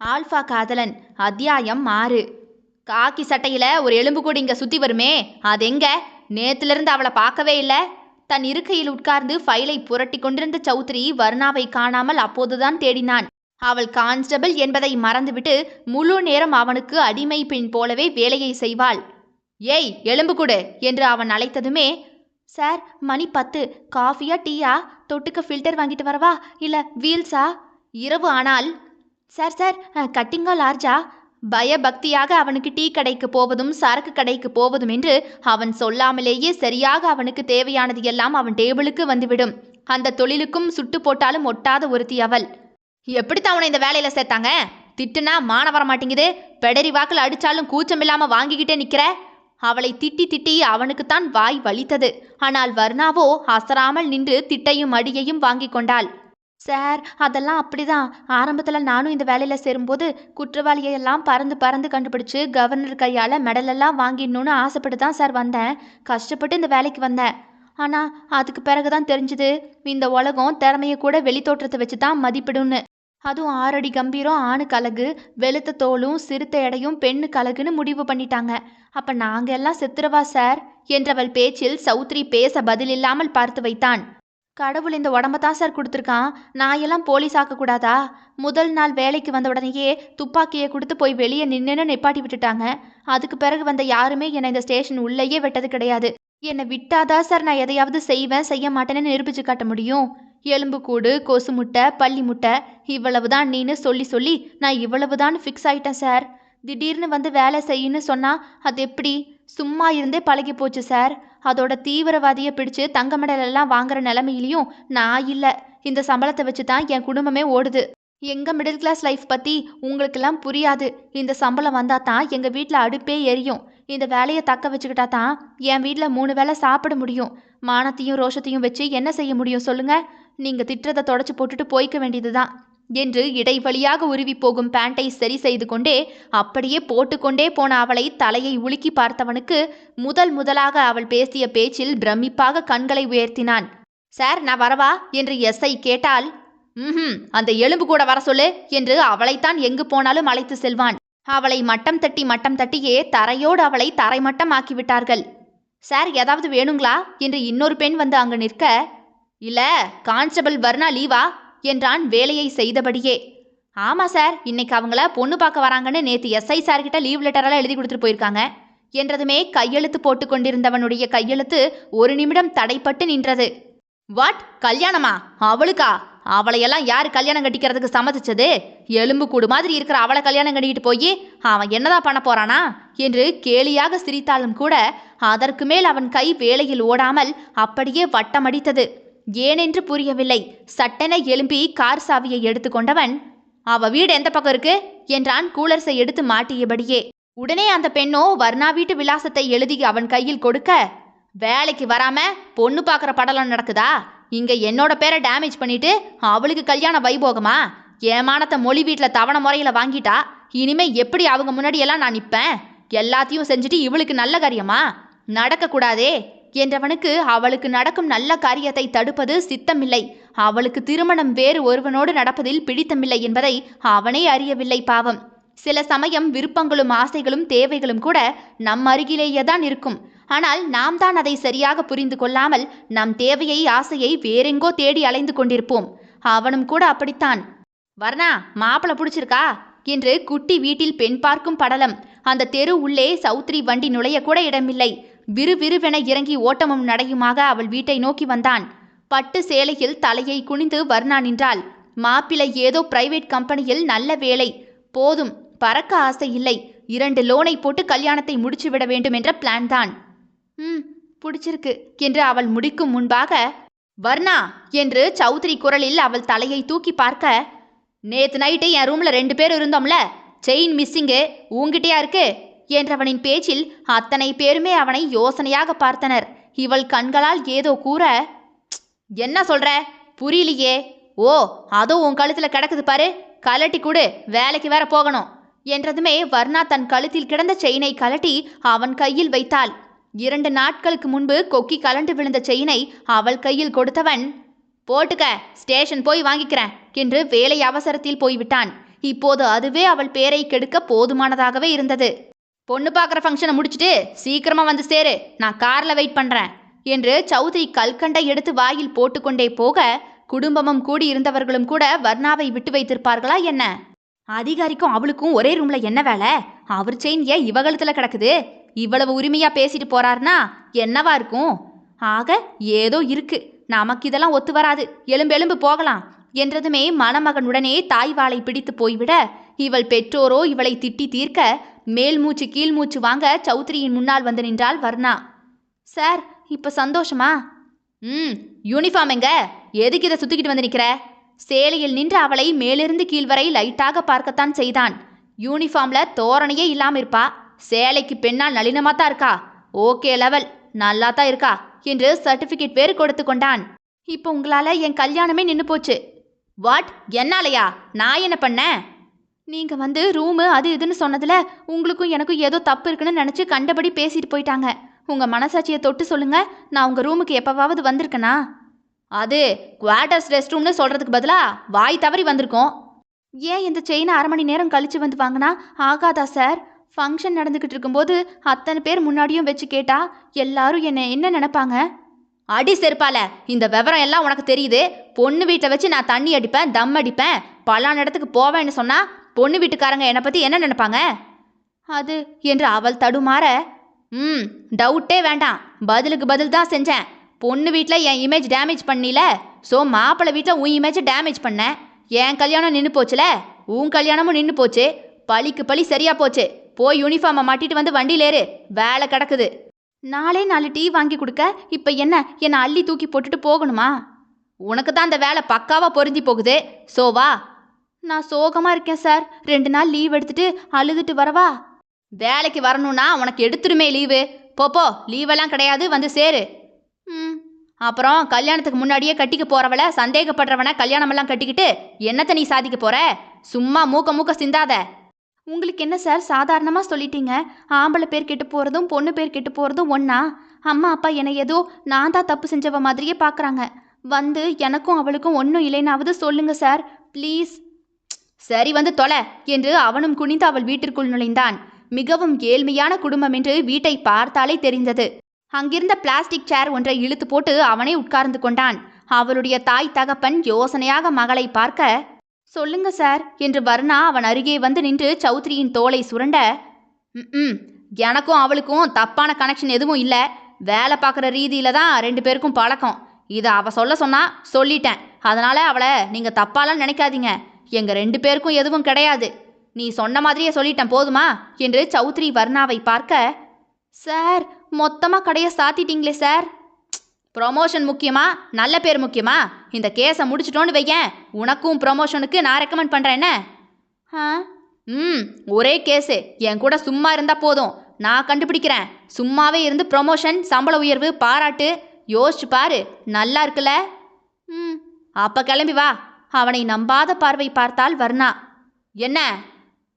Alpha காதலன் அத்தியாயம் ஆறு. காக்கி சட்டையில ஒரு எலும்பு கூட இங்க சுத்தி வருமே அது எங்க? நேத்துல இருந்து அவளை பார்க்கவே இல்லை. தன் இருக்கையில் உட்கார்ந்து ஃபைலை புரட்டி கொண்டிருந்த சௌத்ரி வர்ணாவை காணாமல் அப்போதுதான் தேடினான். அவள் கான்ஸ்டபிள் என்பதை மறந்துவிட்டு முழு நேரம் அவனுக்கு அடிமை பெண் போலவே வேலையை செய்வாள். ஏய் எலும்பு கொடு என்று அவன் அழைத்ததுமே சார் மணி பத்து. காஃபியா டீயா? தொட்டுக்க ஃபில்டர் வாங்கிட்டு வரவா? இல்லை வீல்ஸா? இரவு ஆனால் சார் சார் கட்டிங்கோ லார்ஜா. பயபக்தியாக அவனுக்கு டீ கடைக்கு போவதும் சரக்கு கடைக்கு போவதும் என்று அவன் சொல்லாமலேயே சரியாக அவனுக்கு தேவையானது எல்லாம் அவன் டேபிளுக்கு வந்துவிடும். அந்த தொழிலுக்கும் சுட்டு போட்டாலும் ஒட்டாத ஒருத்தி அவள். எப்படித்தான் அவனை இந்த வேலையில சேர்த்தாங்க? திட்டுனா மான வர மாட்டேங்குது. பெடரி வாக்கில் அடிச்சாலும் கூச்சமில்லாம வாங்கிக்கிட்டே நிக்கிற? அவளை திட்டி திட்டி அவனுக்குத்தான் வாய் வலித்தது. ஆனால் வர்ணாவோ அசராமல் நின்று திட்டையும் அடியையும் வாங்கி கொண்டாள். சார் அதெல்லாம் அப்படிதான். ஆரம்பத்தில் நானும் இந்த வேலையில் சேரும்போது குற்றவாளியை எல்லாம் பறந்து பறந்து கண்டுபிடிச்சு கவர்னர் கையால் மெடலெல்லாம் வாங்கிடணும்னு ஆசைப்பட்டு தான் சார் வந்தேன். கஷ்டப்பட்டு இந்த வேலைக்கு வந்தேன். ஆனால் அதுக்கு பிறகு தான் தெரிஞ்சுது இந்த உலகம் திறமையை கூட வெளித்தோற்றத்தை வச்சு தான் மதிப்பிடும்னு. அதுவும் ஆறடி கம்பீரம் ஆணுக்கு அழகு வெளுத்த தோலும் சிறுத்த எடையும் பெண்ணுக்கு அழகுன்னு முடிவு பண்ணிட்டாங்க. அப்போ நாங்கள் எல்லாம் செத்துறவா சார்? என்றவள் பேச்சில் சௌத்ரி பேச பதிலில்லாமல் பார்த்து வைத்தான். கடவுள் இந்த உடம்ப தான் சார் கொடுத்துருக்கான். நான் எல்லாம் போலீஸ் ஆக்கக்கூடாதா? முதல் நாள் வேலைக்கு வந்த உடனேயே துப்பாக்கியை கொடுத்து போய் வெளியே நின்னுன்னு நிப்பாட்டி விட்டுட்டாங்க. அதுக்கு பிறகு வந்த யாருமே என்னை இந்த ஸ்டேஷன் உள்ளேயே விட்டது கிடையாது. என்னை விட்டாதான் சார் நான் எதையாவது செய்வேன் செய்ய மாட்டேன்னு நிரூபிச்சு காட்ட முடியும்? எலும்புக்கூடு கொசு முட்டை பள்ளி முட்டை இவ்வளவுதான் நீன்னு சொல்லி சொல்லி நான் இவ்வளவுதான் ஃபிக்ஸ் ஆயிட்டேன் சார். திடீர்னு வந்து வேலை செய்யுன்னு சொன்னா அது எப்படி? சும்மா இருந்தே பழகி போச்சு சார். அதோட தீவிரவாதியை பிடிச்சு தங்க மெடல் எல்லாம் வாங்குற நிலைமையிலையும் நான் இல்லை. இந்த சம்பளத்தை வச்சு தான் என் குடும்பமே ஓடுது. எங்கள் மிடில் கிளாஸ் லைஃப் பற்றி உங்களுக்கெல்லாம் புரியாது. இந்த சம்பளம் வந்தால் தான் எங்கள் வீட்டில் அடுப்பே எரியும். இந்த வேலையை தக்க வச்சுக்கிட்டா தான் என் வீட்டில் மூணு வேளை சாப்பிட முடியும். மானத்தையும் ரோஷத்தையும் வச்சு என்ன செய்ய முடியும் சொல்லுங்கள் நீங்கள் திட்டுறதை தொடச்சி போட்டுட்டு போய்க்க வேண்டியது தான் என்று இடைவழியாக உருவி போகும் பேண்டை சரி செய்து கொண்டே அப்படியே போட்டுக்கொண்டே போன அவளை தலையை உலுக்கி பார்த்தவனுக்கு முதல் முதலாக அவள் பேசிய பேச்சில் பிரமிப்பாக கண்களை உயர்த்தினான். சார் நான் வரவா? என்று எஸ்ஐ கேட்டால் ம் அந்த எலும்பு கூட வர சொல்லு என்று அவளைத்தான் எங்கு போனாலும் அழைத்து செல்வான். அவளை மட்டம் தட்டி மட்டம் தட்டியே தரையோடு அவளை தரைமட்டம் ஆக்கிவிட்டார்கள் சார் ஏதாவது வேணுங்களா? என்று இன்னொரு பெண் வந்து அங்கு நிற்க இல்ல கான்ஸ்டபிள் வர்ணா லீவா? என்றான் வேலையை செய்தபடியே. ஆமாம் சார் இன்னைக்கு அவங்கள பொண்ணு பார்க்க வராங்கன்னு நேற்று எஸ்ஐ சார்கிட்ட லீவ் லெட்டரெல்லாம் எழுதி கொடுத்துட்டு போயிருக்காங்க. என்றதுமே கையெழுத்து போட்டு கொண்டிருந்தவனுடைய கையெழுத்து ஒரு நிமிடம் தடைப்பட்டு நின்றது. வாட் கல்யாணமா? அவளுக்கா? அவளையெல்லாம் யார் கல்யாணம் கட்டிக்கிறதுக்கு சம்மதிச்சது? எலும்பு கூடு மாதிரி இருக்கிற அவளை கல்யாணம் கட்டிக்கிட்டு போய் அவன் என்னதான் பண்ண போறானா? என்று கேலியாக சிரித்தாலும் கூட அதற்கு மேல் அவன் கை வேலையில் ஓடாமல் அப்படியே வட்டமடித்தது. ஏனென்று புரியவில்லை. சட்டென எழும்பி கார் சாவியை எடுத்துக்கொண்டவன் அவ வீடு எந்த பக்கம் இருக்கு? என்றான் கூலர்ஸை எடுத்து மாட்டியபடியே. உடனே அந்த பெண்ணோ வர்ணா வீட்டு விலாசத்தை எழுதி அவன் கையில் கொடுக்க வேலைக்கு வராம பொண்ணு பார்க்குற படலம் நடக்குதா? இங்க என்னோட பேரை டேமேஜ் பண்ணிட்டு அவளுக்கு கல்யாண வைபோகமா? ஏமானத்தை மொழி வீட்டில் தவணை முறையில் வாங்கிட்டா? இனிமே எப்படி அவங்க முன்னாடியெல்லாம் நான் நிற்பேன் எல்லாத்தையும் செஞ்சுட்டு இவளுக்கு நல்ல காரியமா? நடக்கக்கூடாதே. என்றவனுக்கு அவளுக்கு நடக்கும் நல்ல காரியத்தை தடுப்பது சித்தமில்லை. அவளுக்கு திருமணம் வேறு ஒருவனோடு நடப்பதில் பிடித்தமில்லை என்பதை அவனே அறியவில்லை பாவம். சில சமயம் விருப்பங்களும் ஆசைகளும் தேவைகளும் கூட நம் அருகிலேயே தான் இருக்கும். ஆனால் நாம் தான் அதை சரியாக புரிந்து கொள்ளாமல் நம் தேவையை ஆசையை வேறெங்கோ தேடி அலைந்து கொண்டிருப்போம். அவனும் கூட அப்படித்தான். வர்ணா மாப்பிள பிடிச்சிருக்கா? என்று குட்டி வீட்டில் பெண் பார்க்கும் படலம். அந்த தெரு உள்ளே சௌத்ரி வண்டி நுழைய கூட இடமில்லை. விறுவிறுவென இறங்கி ஓட்டமும் நடையுமாக அவள் வீட்டை நோக்கி வந்தான். பட்டு சேலையில் தலையை குனிந்து வர்ணா நின்றாள். மாப்பிள்ளை ஏதோ பிரைவேட் கம்பெனியில் நல்ல வேலை. போதும் பறக்க ஆசை இல்லை. இரண்டு லோனை போட்டு கல்யாணத்தை முடிச்சுவிட வேண்டும் என்ற பிளான் தான். ம் பிடிச்சிருக்கு என்று அவள் முடிக்கும் முன்பாக வர்ணா என்று சௌத்ரி குரலில் அவள் தலையை தூக்கி பார்க்க நேத்து நைட்டு என் ரூம்ல ரெண்டு பேர் இருந்தோம்ல செயின் மிஸ்ஸிங்கு உங்ககிட்டயா இருக்கு? என்றவனின் பேச்சில் அத்தனை பேருமே அவனை யோசனையாக பார்த்தனர். இவள் கண்களால் ஏதோ கூற என்ன சொல்ற? புரியலையே. ஓ அதோ உன் கழுத்துல கிடக்குது பாரு. கலட்டி கொடு. வேலைக்கு வேற போகணும். என்றதுமே வர்ணா தன் கழுத்தில் கிடந்த செயினை கலட்டி அவன் கையில் வைத்தாள். இரண்டு நாட்களுக்கு முன்பு கொக்கி கலண்டு விழுந்த செயினை அவள் கையில் கொடுத்தவன் போட்டுக்க ஸ்டேஷன் போய் வாங்கிக்கிறேன் என்று வேலை அவசரத்தில் போய்விட்டான். இப்போது அதுவே அவள் பேரை கெடுக்க போதுமானதாகவே இருந்தது. பொண்ணு பார்க்குற ஃபங்க்ஷனை முடிச்சுட்டு சீக்கிரமாக வந்து சேரு. நான் காரில் வெயிட் பண்ணுறேன் என்று சௌத்ரி கல்கண்டை எடுத்து வாயில் போட்டுக்கொண்டே போக குடும்பமும் கூடி இருந்தவர்களும் கூட வர்ணாவை விட்டு வைத்திருப்பார்களா என்ன? அதிகாரிக்கும் அவளுக்கும் ஒரே ரூம்ல என்ன வேலை? அவர் செயின் ஏன் இவகலத்துல கிடக்குது? இவ்வளவு உரிமையா பேசிட்டு போறாருனா என்னவா இருக்கும்? ஆக ஏதோ இருக்கு. நமக்கு இதெல்லாம் ஒத்து வராது. எலும்பு எலும்பு போகலாம் என்றதுமே மணமகனுடனே தாய்வாளை பிடித்து போய்விட இவள் பெற்றோரோ இவளை திட்டி தீர்க்க மேல் மூச்சு கீழ் மூச்சு வாங்க சௌத்ரியின் முன்னால் வந்து நின்றாள் வர்ணா. சார் இப்ப சந்தோஷமா? ம் யூனிஃபார்ம் எங்க? எதுக்கு இதை சுத்திக்கிட்டு வந்து நிக்கிற? சேலையில் நின்று அவளை மேலிருந்து கீழ் வரை லைட்டாக பார்க்கத்தான் செய்தான். யூனிஃபார்ம்ல தோரணையே இல்லாம இருப்பா. சேலைக்கு பெண்ணால் நளினமா தான் இருக்கா? Okay level. நல்லா தான் இருக்கா? என்று சர்டிபிகேட் வேறு கொடுத்து கொண்டான். இப்போ உங்களால என் கல்யாணமே நின்று போச்சு. வாட்? என்னாலயா? நான் என்ன பண்ணேன்? நீங்க வந்து ரூமு அது இதுன்னு சொன்னதுல உங்களுக்கும் எனக்கும் ஏதோ தப்பு இருக்குன்னு நினச்சி கண்டபடி பேசிட்டு போயிட்டாங்க. உங்க மனசாட்சியை தொட்டு சொல்லுங்க. நான் உங்க ரூமுக்கு எப்பவாவது வந்திருக்கனா? அது குவார்டர்ஸ் ரெஸ்ட் ரூம்னு சொல்றதுக்கு பதிலா வாய் தவறி வந்திருக்கோம். ஏன் இந்த செயினை அரை மணி நேரம் கழிச்சு வந்து வாங்கினா? ஆகாதா சார் ஃபங்க்ஷன் நடந்துக்கிட்டு இருக்கும்போது அத்தனை பேர் முன்னாடியும் வச்சு கேட்டா எல்லாரும் என்ன என்ன நினைப்பாங்க? அடி செருப்பால இந்த விவரம் எல்லாம் உனக்கு தெரியுது. பொண்ணு வீட்டில் வச்சு நான் தண்ணி அடிப்பேன் தம் அடிப்பேன். பலான இடத்துக்கு போவேன்னு சொன்னா பொண்ணு வீட்டுக்காரங்க என்னை பற்றி என்ன நினைப்பாங்க? அது என்று அவள் தடுமாற ம் டவுட்டே வேண்டாம். பதிலுக்கு பதில் தான் செஞ்சேன். பொண்ணு வீட்டில் என் இமேஜ் டேமேஜ் பண்ணில. ஸோ மாப்பிள்ளை வீட்டில் உன் இமேஜை டேமேஜ் பண்ணேன் என் கல்யாணம் நின்று போச்சுல? உன் கல்யாணமும் நின்று போச்சு. பழிக்கு பழி சரியா போச்சு. போய் யூனிஃபார்மை மாட்டிட்டு வந்து வண்டியில் ஏறு. வேலை கிடக்குது. நாளே நாலு டீ வாங்கி கொடுக்க. இப்போ என்ன? என்னை அள்ளி தூக்கி போட்டுட்டு போகணுமா? உனக்கு தான் அந்த வேலை பக்காவாக பொருந்தி போகுது. ஸோ வா. நான் சோகமா இருக்கேன் சார். ரெண்டு நாள் லீவ் எடுத்துட்டு அழுதுட்டு வரவா? வேலைக்கு வரணும்னா உனக்கு எடுத்துருமே லீவு போப்போ லீவெல்லாம் கிடையாது வந்து சேரு. ம். அப்புறம் கல்யாணத்துக்கு முன்னாடியே கட்டிக்க போறவள சந்தேகப்படுறவன கல்யாணமெல்லாம் கட்டிக்கிட்டு என்னத்தை நீ சாதிக்க போற? சும்மா மூக்க மூக்க சிந்தாத. உங்களுக்கு என்ன சார்? சாதாரணமாக சொல்லிட்டீங்க. ஆம்பளை பேர் கெட்டு போகிறதும் பொண்ணு பேர் கெட்டு போகிறதும் ஒன்றா அம்மா அப்பா என்னை ஏதோ நான் தான் தப்பு செஞ்சவ மாதிரியே பார்க்குறாங்க வந்து எனக்கும் அவளுக்கும் ஒன்றும் இல்லைனாவது சொல்லுங்கள் சார். ப்ளீஸ். சரி வந்து தொலை என்று அவனும் குனிந்து அவள் வீட்டிற்குள் நுழைந்தான். மிகவும் ஏழ்மையான குடும்பம் என்று வீட்டை பார்த்தாலே தெரிந்தது. அங்கிருந்த பிளாஸ்டிக் சேர் ஒன்றை இழுத்து போட்டு அவனே உட்கார்ந்து கொண்டான். அவளுடைய தாய் தகப்பன் யோசனையாக மகளை பார்க்க சொல்லுங்க சார் என்று வர்ணா அவன் அருகே வந்து நின்று சௌத்ரியின் தோலை சுரண்ட ம் எனக்கும் அவளுக்கும் தப்பான கனெக்ஷன் எதுவும் இல்லை. வேலை பார்க்குற ரீதியில தான் ரெண்டு பேருக்கும் பழக்கம். இதை அவ சொல்ல சொன்னா சொல்லிட்டேன். அதனால அவளை நீங்கள் தப்பாலாம் நினைக்காதீங்க. எங்கள் ரெண்டு பேருக்கும் எதுவும் கிடையாது. நீ சொன்ன மாதிரியே சொல்லிட்டேன் போதுமா? என்று சௌத்ரி வர்ணாவை பார்க்க சார் மொத்தமாக கடையை சாத்திட்டீங்களே சார். ப்ரொமோஷன் முக்கியமா? நல்ல பேர் முக்கியமா? இந்த கேஸை முடிச்சிட்டோன்னு வையேன். உனக்கும் ப்ரொமோஷனுக்கு நான் ரெக்கமெண்ட் பண்ணுறேன் என்ன? ஆ? ம் ஒரே கேஸு. என் கூட சும்மா இருந்தால் போதும். நான் கண்டுபிடிக்கிறேன். சும்மாவே இருந்து ப்ரொமோஷன் சம்பள உயர்வு பாராட்டு. யோசிச்சு பாரு நல்லா இருக்குல்ல? ம். அப்போ கிளம்பி வா. அவனை நம்பாத பார்வை பார்த்தால் வர்ணா. என்ன?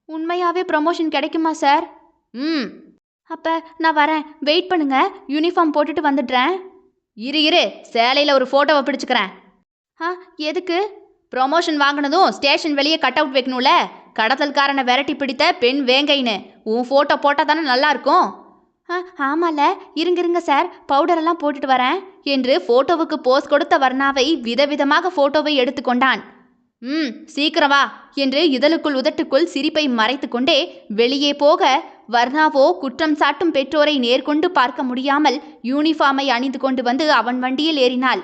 உண்மையாவே ப்ரமோஷன் கிடைக்குமா சார் ம். அப்போ நான் வரேன். வெயிட் பண்ணுங்க. யூனிஃபார்ம் போட்டுட்டு வந்துடுறேன். இரு இரு. சேலையில் ஒரு ஃபோட்டோவை பிடிச்சுக்கிறேன். ஆ எதுக்கு? ப்ரொமோஷன் வாங்கினதும் ஸ்டேஷன் வெளியே கட் அவுட் வைக்கணும்ல? கடத்தல்காரனை விரட்டி பிடித்த பெண் வேங்கைன்னு. உன் ஃபோட்டோ போட்டால் தானே நல்லா இருக்கும்? ஆமால. இருங்க இருங்க சார். பவுடரெல்லாம் போட்டுட்டு வரேன். என்று ஃபோட்டோவுக்கு போஸ் கொடுத்த வர்ணாவை விதவிதமாக ஃபோட்டோவை எடுத்துக்கொண்டான் ம் சீக்கிரம் வா என்று இதழுக்குள் உதட்டுக்குள் சிரிப்பை மறைத்து கொண்டே வெளியே போக வர்ணாவோ குற்றம் சாட்டும் பெற்றோரை நேர்கொண்டு பார்க்க முடியாமல் யூனிஃபார்மை அணிந்து கொண்டு வந்து அவன் வண்டியில் ஏறினாள்.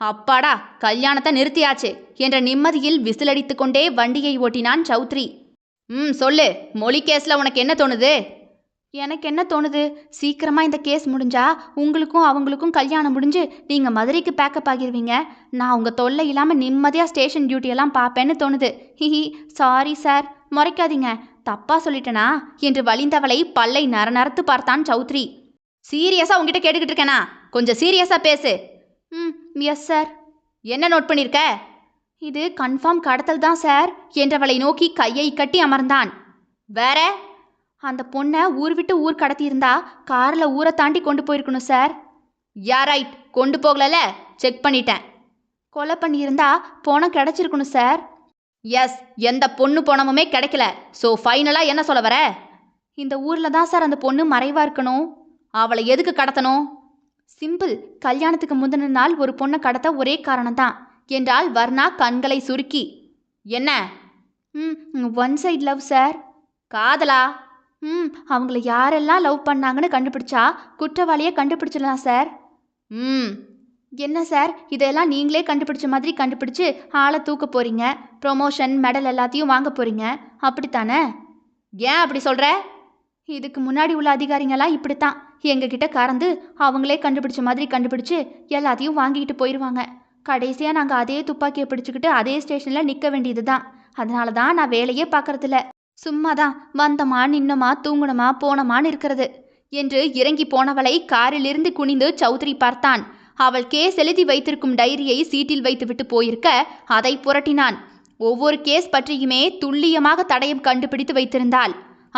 அப்பாடா கல்யாணத்தை நிறுத்தியாச்சு என்ற நிம்மதியில் விசிலடித்து கொண்டே வண்டியை ஓட்டினான் சௌத்ரி. ம் சொல்லு. மொழி கேஸ்ல உனக்கு என்ன தோணுது? எனக்கு என்ன தோணுது? சீக்கிரமாக இந்த கேஸ் முடிஞ்சா உங்களுக்கும் அவங்களுக்கும் கல்யாணம் முடிஞ்சு நீங்கள் மதுரைக்கு பேக்கப் ஆகிடுவீங்க நான் உங்கள் தொல்லை இல்லாமல் நிம்மதியாக ஸ்டேஷன் டியூட்டியெல்லாம் பார்ப்பேன்னு தோணுது. ஹிஹி சாரி சார் முறைக்காதீங்க. தப்பாக சொல்லிட்டேனா? என்று வலிந்தவளை பல்லை நரநரத்து பார்த்தான் சௌத்ரி. சீரியஸாக உங்ககிட்ட கேட்டுக்கிட்டு இருக்கேனா? கொஞ்சம் சீரியஸாக பேசு. ம் எஸ் சார் என்ன நோட் பண்ணியிருக்க இது கன்ஃபார்ம் கடத்தல் தான் சார் என்றவளை நோக்கி கையை கட்டி அமர்ந்தான். வேற? அந்த பொண்ணை ஊர் விட்டு ஊர் கடத்தியிருந்தா கார்ல ஊரை தாண்டி கொண்டு போயிருக்கணும் சார். யா ரைட் கொண்டு போகலல? செக் பண்ணிட்டேன். கொலை பண்ணியிருந்தா பணம் கிடைச்சிருக்கணும் சார். எஸ் எந்த பொண்ணு பணமுமே கிடைக்கல. ஸோ ஃபைனலாக என்ன சொல்ல வர? இந்த ஊரில் தான் சார் அந்த பொண்ணு மறைவா இருக்கணும். அவளை எதுக்கு கடத்தணும்? சிம்பிள் கல்யாணத்துக்கு முந்தின நாள் ஒரு பொண்ணை கடத்த ஒரே காரணம்தான் என்றால் வர்ணா கண்களை சுருக்கி. என்ன? ம் ஒன் சைடு லவ் சார். காதலா? ம் அவங்கள யாரெல்லாம் லவ் பண்ணாங்கன்னு கண்டுபிடிச்சா குற்றவாளியை கண்டுபிடிச்சிடலாம் சார். ம். என்ன சார்? இதெல்லாம் நீங்களே கண்டுபிடிச்ச மாதிரி கண்டுபிடிச்சு ஆளை தூக்க போறீங்க. ப்ரொமோஷன் மெடல் எல்லாத்தையும் வாங்க போறீங்க. அப்படித்தானே? ஏன் அப்படி சொல்ற? இதுக்கு முன்னாடி உள்ள அதிகாரிங்கெல்லாம் இப்படித்தான். எங்ககிட்ட கறந்து அவங்களே கண்டுபிடிச்ச மாதிரி கண்டுபிடிச்சு எல்லாத்தையும் வாங்கிக்கிட்டு போயிடுவாங்க கடைசியாக நாங்கள் அதே துப்பாக்கியை பிடிச்சிக்கிட்டு அதே ஸ்டேஷனில் நிற்க வேண்டியது தான் அதனால தான் நான் வேலையே பார்க்கறதில்ல. சும்மாதான் வந்தமா நின்னமா தூங்குனமா போனமான்னு இருக்கிறது என்று இறங்கி போனவளை காரிலிருந்து குனிந்து சௌத்ரி பார்த்தான். அவள் கேஸ் எழுதி வைத்திருக்கும் டைரியை சீட்டில் வைத்துவிட்டு போயிருக்க அதை புரட்டினான். ஒவ்வொரு கேஸ் பற்றியுமே துல்லியமாக தடயம் கண்டுபிடித்து வைத்திருந்தாள்.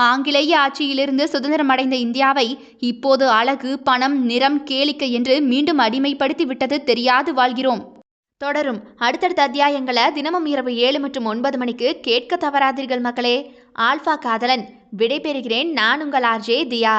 ஆங்கிலேய ஆட்சியிலிருந்து சுதந்திரம் அடைந்த இந்தியாவை இப்போது அழகு பணம் நிறம் கேளிக்கை என்று மீண்டும் அடிமைப்படுத்தி விட்டது தெரியாது வாழ்கிறோம். தொடரும். அடுத்தடுத்த அத்தியாயங்களை தினமும் இரவு ஏழு மற்றும் ஒன்பது மணிக்கு கேட்க தவறாதீர்கள் மக்களே. ஆல்ஃபா காதலன் விடைபெறுகிறேன். நான் உங்கள் ஆர்ஜே தியா.